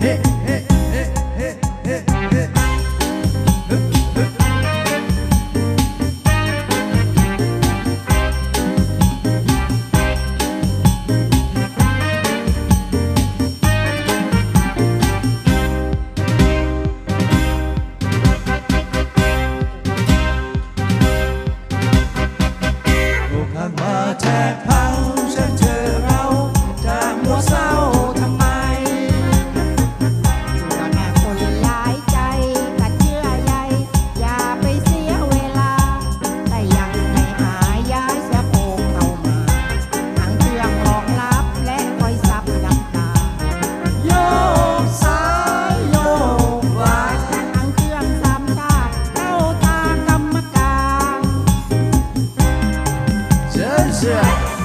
Hey. 是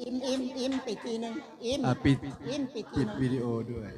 อิมอิมอิมปิดทีหนึงอิมอิดอิมปิดทีวิดีโอด้วย